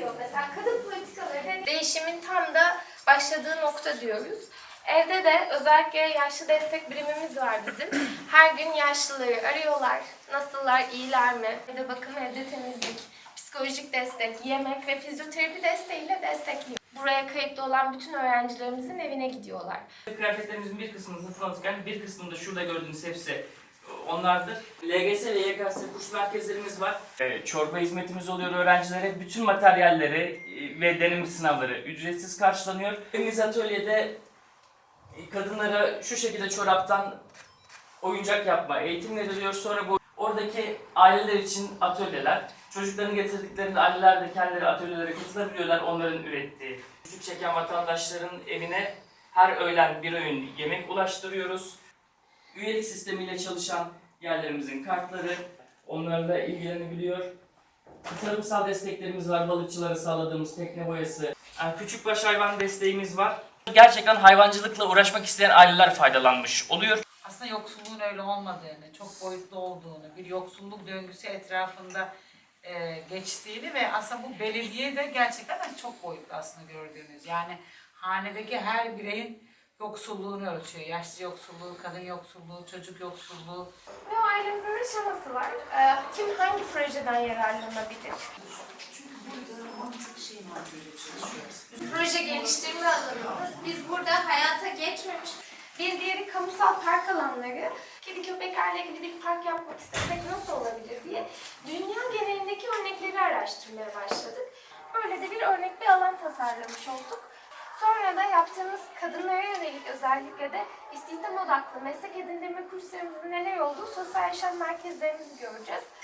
eğitiliyor. Mesela kadın politikaları değişimin tam da başladığı nokta diyoruz. Evde de özellikle yaşlı destek birimimiz var bizim. Her gün yaşlıları arıyorlar. Nasıllar, iyiler mi? Evde bakım, evde temizlik, psikolojik destek, yemek ve fizyoterapi desteğiyle destekliyor. Buraya kayıtlı olan bütün öğrencilerimizin evine gidiyorlar. Kıyafetlerimizin bir kısmını alırken bir kısmını da şurada gördüğünüz hepsi onlardır. LGS ve YKS kurs merkezlerimiz var. Ee, Çorba hizmetimiz oluyor öğrencilere. Bütün materyalleri e, ve denetim sınavları ücretsiz karşılanıyor. Biz atölyede e, kadınlara şu şekilde çoraptan oyuncak yapma eğitim veriliyor. Sonra bu oradaki aileler için atölyeler. Çocukların getirdiklerinde aileler de kendileri atölyelere katılabiliyorlar onların ürettiği. Çocuk çeken vatandaşların evine her öğlen bir öğün yemek ulaştırıyoruz. Üyelik sistemiyle çalışan yerlerimizin kartları, onlarla ilgilenebiliyor. Tarımsal desteklerimiz var, balıkçılara sağladığımız tekne boyası. Yani küçükbaş hayvan desteğimiz var. Gerçekten hayvancılıkla uğraşmak isteyen aileler faydalanmış oluyor. aslında yoksulluğun öyle olmadığını, çok boyutlu olduğunu, bir yoksulluk döngüsü etrafında e, geçtiğini ve aslında bu belediye de gerçekten çok boyutlu aslında gördüğünüz. Yani hanedeki her bireyin yoksulluğunu ölçüyor. Yaşlı yoksulluğu, kadın yoksulluğu, çocuk yoksulluğu. Ve o ailemizin şaması var. Ee, kim hangi projeden yararlanabilir? Çünkü burada mantık mantığıyla çalışıyoruz. Proje geliştirme alanımız. Biz burada hayata geçmemiş bir diğeri kamusal park alanları. Kedi köpeklerle ilgili bir park yapmak istesek nasıl olabilir diye dünya genelindeki örnekleri araştırmaya başladık. Böyle de bir örnek bir alan tasarlamış olduk. Sonra da yaptığımız kadınlara yönelik özellikle de istihdam odaklı meslek edindirme kurslarımızın neler olduğu sosyal yaşam merkezlerimizi göreceğiz.